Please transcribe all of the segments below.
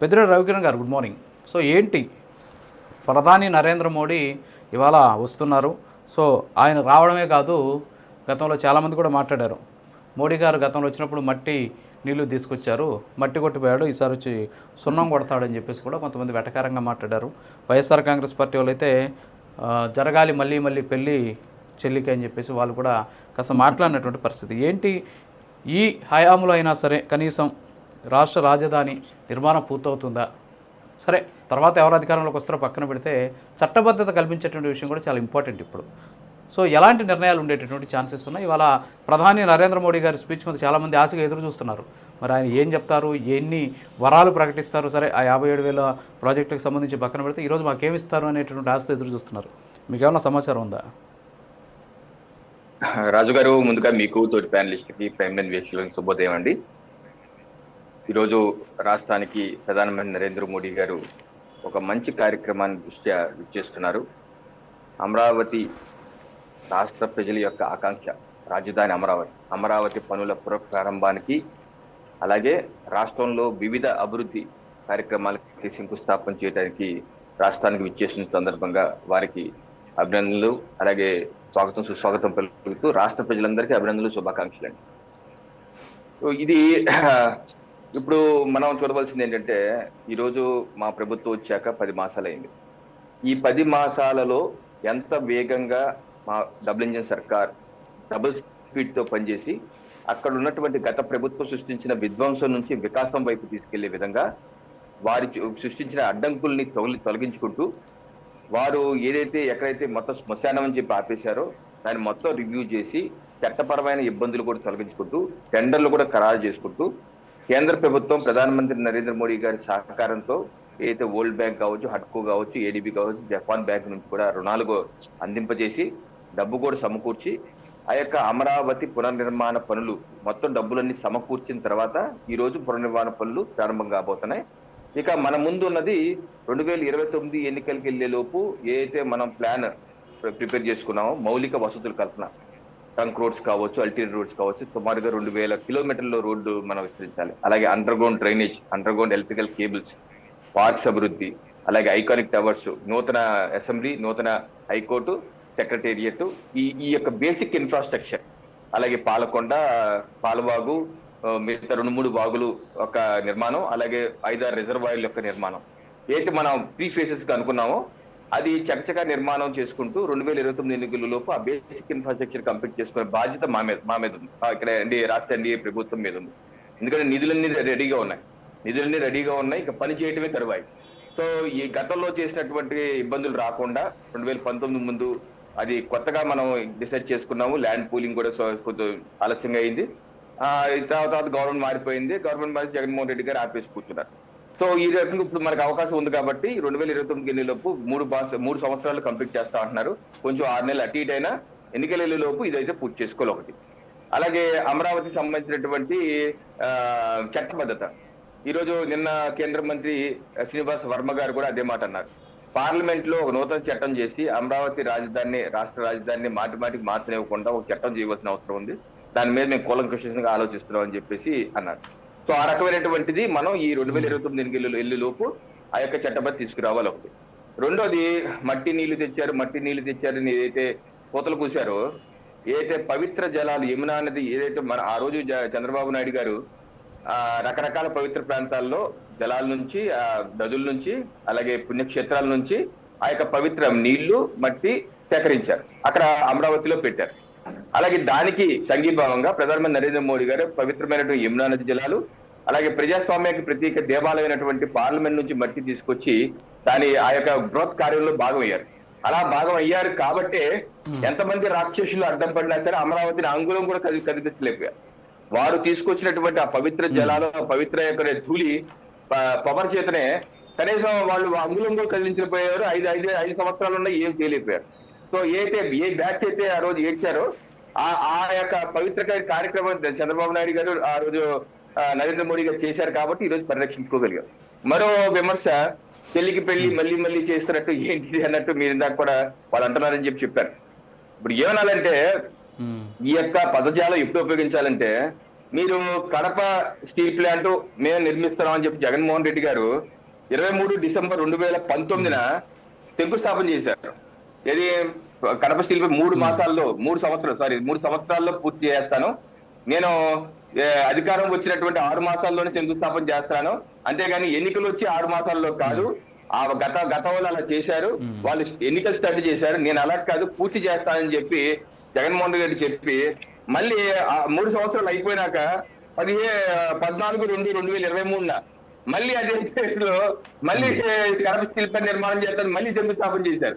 పెద్దిరెడ్డి రవికిరణ్ గారు good morning so ఏంటి? ప్రధాని నరేంద్ర మోడీ ఇవాళ వస్తున్నారు. సో ఆయన రావడమే కాదు గతంలో చాలామంది కూడా మాట్లాడారు. మోడీ గారు గతంలో వచ్చినప్పుడు మట్టి నీళ్ళు తీసుకొచ్చారు. మట్టి కొట్టిపోయాడు. ఈసారి వచ్చి సున్నం కొడతాడని చెప్పేసి కూడా కొంతమంది వెటకారంగా మాట్లాడారు. వైఎస్ఆర్ కాంగ్రెస్ పార్టీ వాళ్ళు జరగాలి మళ్ళీ మళ్ళీ పెళ్ళి చెల్లికి అని చెప్పేసి వాళ్ళు కూడా కాస్త మాట్లాడినటువంటి పరిస్థితి. ఏంటి? ఈ హయాంలో అయినా సరే కనీసం రాష్ట్ర రాజధాని నిర్మాణం పూర్తవుతుందా? సరే తర్వాత ఎవరు అధికారంలోకి వస్తారో పక్కన పెడితే చట్టబద్ధత కల్పించేటువంటి విషయం కూడా చాలా ఇంపార్టెంట్ ఇప్పుడు. సో ఎలాంటి నిర్ణయాలు ఉండేటటువంటి ఛాన్సెస్ ఉన్నాయి? ఇవాళ ప్రధాని నరేంద్ర మోడీ గారి స్పీచ్ మీద చాలామంది ఆశగా ఎదురు చూస్తున్నారు. మరి ఆయన ఏం చెప్తారు? ఎన్ని వరాలు ప్రకటిస్తారు? సరే ఆ యాభై ఏడు వేల ప్రాజెక్టులకు సంబంధించి పక్కన పెడితే ఈరోజు మాకేమిస్తారు అనేటువంటి ఆశతో ఎదురు చూస్తున్నారు. మీకు ఏమైనా సమాచారం ఉందా? రాజు గారు ముందుగా మీకు తోటి ప్యానలిస్ట్కి ప్రైమ్ లైన్ వీక్షకులకు శుభోదయం అండి. ఈరోజు రాష్ట్రానికి ప్రధానమంత్రి నరేంద్ర మోడీ గారు ఒక మంచి కార్యక్రమాన్ని దృష్ట్యా చేస్తున్నారు అమరావతి రాష్ట్ర ప్రజల యొక్క ఆకాంక్ష రాజధాని అమరావతి అమరావతి పనుల పునఃప్రారంభానికి అలాగే రాష్ట్రంలో వివిధ అభివృద్ధి కార్యక్రమాలకి శంకుస్థాపన చేయడానికి రాష్ట్రానికి విచ్చేసిన సందర్భంగా వారికి అభినందనలు అలాగే స్వాగతం సుస్వాగతం పలుకుతూ రాష్ట్ర ప్రజలందరికీ అభినందనలు శుభాకాంక్షలు అండి ఇది ఇప్పుడు మనం చూడవలసింది ఏంటంటే ఈరోజు మా ప్రభుత్వం వచ్చాక పది మాసాలైంది. ఈ పది మాసాలలో ఎంత వేగంగా మా డబుల్ ఇంజిన్ సర్కార్ డబుల్ స్పీడ్తో పనిచేసి అక్కడ ఉన్నటువంటి గత ప్రభుత్వం సృష్టించిన విధ్వంసం నుంచి వికాసం వైపు తీసుకెళ్ళే విధంగా వారి సృష్టించిన అడ్డంకుల్ని తొలి తొలగించుకుంటూ వారు ఏదైతే ఎక్కడైతే మొత్తం శ్మశానం అని చెప్పి ఆపేశారో దాన్ని మొత్తం రివ్యూ చేసి చట్టపరమైన ఇబ్బందులు కూడా తొలగించుకుంటూ టెండర్లు కూడా ఖరారు చేసుకుంటూ కేంద్ర ప్రభుత్వం ప్రధానమంత్రి నరేంద్ర మోడీ గారి సహకారంతో ఏదైతే వరల్డ్ బ్యాంక్ కావచ్చు హడ్కో కావచ్చు ఏడీబీ కావచ్చు జపాన్ బ్యాంక్ నుంచి కూడా రుణాలు అందింపజేసి డబ్బు కూడా సమకూర్చి ఆ యొక్క అమరావతి పునర్నిర్మాణ పనులు మొత్తం డబ్బులన్నీ సమకూర్చిన తర్వాత ఈ రోజు పునర్నిర్మాణ పనులు ప్రారంభం కాబోతున్నాయి. ఇక మన ముందు ఉన్నది రెండు వేల ఇరవై తొమ్మిది ఎన్నికలకి వెళ్ళే లోపు ఏదైతే మనం ప్లాన్ ప్రిపేర్ చేసుకున్నామో మౌలిక వసతుల కల్పన. ట్రంక్ రోడ్స్ కావచ్చు అల్టీరియర్ రోడ్స్ కావచ్చు సుమారుగా రెండు వేల కిలోమీటర్ల రోడ్డు మనం విస్తరించాలి. అలాగే underground drainage underground electrical cables parks అభివృద్ధి అలాగే ఐకానిక్ టవర్స్ నూతన అసెంబ్లీ నూతన హైకోర్టు సెక్రటేరియట్ ఈ ఈ యొక్క బేసిక్ ఇన్ఫ్రాస్ట్రక్చర్ అలాగే పాలకొండ పాలవాగు మిగతా రెండు మూడు వాగులు ఒక నిర్మాణం అలాగే ఐదారు రిజర్వాయర్ల యొక్క నిర్మాణం. ఏంటి మనం ప్రీ ఫేసెస్గా అనుకున్నామో అది చకచక నిర్మాణం చేసుకుంటూ రెండు వేల ఇరవై తొమ్మిది ఎన్నికల లోపు ఆ బేసిక్ ఇన్ఫ్రాస్ట్రక్చర్ కంప్లీట్ చేసుకునే బాధ్యత మా మీద మా మీద ఉంది. ఇక్కడ ఎన్డీఏ రాష్ట్ర ఎన్డీఏ ప్రభుత్వం మీద ఉంది. ఎందుకంటే నిధులన్నీ రెడీగా ఉన్నాయి. నిధులన్నీ రెడీగా ఉన్నాయి. ఇక పని చేయటమే తరువాయి. సో ఈ గతంలో చేసినటువంటి ఇబ్బందులు రాకుండా రెండు వేల పంతొమ్మిది ముందు అది కొత్తగా మనం డిసైడ్ చేసుకున్నాము. ల్యాండ్ పూలింగ్ కూడా కొంచెం ఆలస్యంగా అయింది. తర్వాత గవర్నమెంట్ మారిపోయింది. గవర్నమెంట్ మారి జగన్మోహన్ రెడ్డి గారు ఆపేసి కూర్చున్నారు. సో ఈ రకంగా ఇప్పుడు మనకు అవకాశం ఉంది కాబట్టి రెండు వేల ఇరవై తొమ్మిది ఎన్నిలోపు మూడు మూడు సంవత్సరాలు కంప్లీట్ చేస్తా అంటున్నారు. కొంచెం ఆరు నెలలు అటు ఇటు అయినా ఎన్నికల లోపు ఇదైతే పూర్తి చేసుకోవాలి ఒకటి. అలాగే అమరావతికి సంబంధించినటువంటి చట్టబద్ధత ఈ రోజు నిన్న కేంద్ర మంత్రి శ్రీనివాస్ వర్మ గారు కూడా అదే మాట అన్నారు. పార్లమెంట్లో ఒక నూతన చట్టం చేసి అమరావతి రాజధానిని రాష్ట్ర రాజధానిని మాటి మాటికి మార్చనివ్వకుండా ఒక చట్టం చేయవలసిన అవసరం ఉంది. దాని మీద మేము కూలంకషంగా ఆలోచిస్తున్నాం అని చెప్పేసి అన్నారు. సో ఆ రకమైనటువంటిది మనం ఈ రెండు వేల ఇరవై తొమ్మిది ఎన్నికలు ఎల్లు లోపు ఆ యొక్క చట్టబద్ధ తీసుకురావాలి ఒకటి. రెండోది మట్టి నీళ్ళు తెచ్చారు మట్టి నీళ్ళు తెచ్చారని ఏదైతే కోతలు కూశారో ఏదైతే పవిత్ర జలాలు యమునా నది ఏదైతే మన ఆ రోజు చంద్రబాబు నాయుడు గారు ఆ రకరకాల పవిత్ర ప్రాంతాల్లో జలాల నుంచి ఆ నదుల నుంచి అలాగే పుణ్యక్షేత్రాల నుంచి ఆ యొక్క పవిత్ర నీళ్ళు మట్టి సేకరించారు. అక్కడ అమరావతిలో పెట్టారు. అలాగే దానికి సంఘీభావంగా ప్రధానమంత్రి నరేంద్ర మోడీ గారు పవిత్రమైనటువంటి యమునా నది జలాలు అలాగే ప్రజాస్వామ్యానికి ప్రత్యేక దేవాలయమైనటువంటి పార్లమెంట్ నుంచి మట్టి తీసుకొచ్చి దాని ఆ యొక్క బృహత్ కార్యంలో భాగమయ్యారు అలా భాగం అయ్యారు కాబట్టే ఎంతమంది రాక్షసులు అడ్డం పడినా సరే అమరావతిని అంగుళం కూడా కది కదిలించలేకపోయారు. వారు తీసుకొచ్చినటువంటి ఆ పవిత్ర జలాలు ఆ పవిత్ర యొక్క ధూళి పవర్ చేతనే కనీసం వాళ్ళు అంగుళం కూడా కదిలించలేకపోయారు. ఐదు ఐదు ఐదు సంవత్సరాలు ఉన్న ఏం తేలిపోయారు సో ఏదైతే ఏ బ్యాచ్ అయితే ఆ రోజు ఏడ్చారో ఆ ఆ యొక్క పవిత్ర కార్యక్రమం చంద్రబాబు నాయుడు గారు ఆ రోజు నరేంద్ర మోడీ గారు చేశారు కాబట్టి ఈ రోజు పరిరక్షించుకోగలిగారు మరో విమర్శ చెల్లికి పెళ్ళి మళ్ళీ మళ్ళీ చేస్తున్నట్టు ఏంటిది అన్నట్టు మీరు ఇందాక కూడా వాళ్ళు అంటున్నారని చెప్పి చెప్పారు. ఇప్పుడు ఏమనాలంటే ఈ యొక్క పదజాలం ఎప్పుడు ఉపయోగించాలంటే మీరు కడప స్టీల్ ప్లాంట్ మేము నిర్మిస్తున్నామని చెప్పి జగన్మోహన్ రెడ్డి గారు ఇరవై మూడు డిసెంబర్ రెండు వేల పంతొమ్మిదిన శంకుస్థాపన చేశారు. ఇది కడప స్టీల్ మూడు మాసాల్లో మూడు సంవత్సరాలు సారీ మూడు సంవత్సరాల్లో పూర్తి చేస్తాను. నేను అధికారం వచ్చినటువంటి ఆరు మాసాల్లోనే శంకుస్థాపన చేస్తాను. అంతేగాని ఎన్నికలు వచ్చి ఆరు మాసాల్లో కాదు ఆ గత గత వాళ్ళు అలా చేశారు. వాళ్ళు ఎన్నికలు స్టడీ చేశారు. నేను అలా కాదు పూర్తి చేస్తానని చెప్పి జగన్మోహన్ రెడ్డి చెప్పి మళ్ళీ మూడు సంవత్సరాలు అయిపోయినాక పదిహే పద్నాలుగు రెండు రెండు వేల ఇరవై మూడున మళ్ళీ అదే లో మళ్ళీ కడప స్టీల్ ప్లాంట్ నిర్మాణం చేస్తాను మళ్ళీ శంకుస్థాపన చేశారు.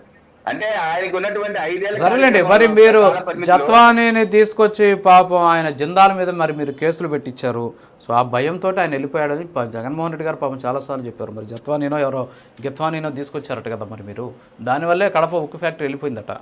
అంటే ఆయనకు ఉన్నటువంటి ఐదేళ్ళ సరేలేండి మరి మీరు జత్వానీని తీసుకొచ్చి పాపం ఆయన జిందాల మీద మరి మీరు కేసులు పెట్టించారు. సో ఆ భయంతో ఆయన వెళ్ళిపోయాడని జగన్మోహన్ రెడ్డి గారు పాపం చాలాసార్లు చెప్పారు. మరి జత్వానీనో ఎవరో గిత్వానీనో తీసుకొచ్చారట కదా మరి మీరు. దానివల్లే కడప ఉక్కు ఫ్యాక్టరీ వెళ్ళిపోయిందట.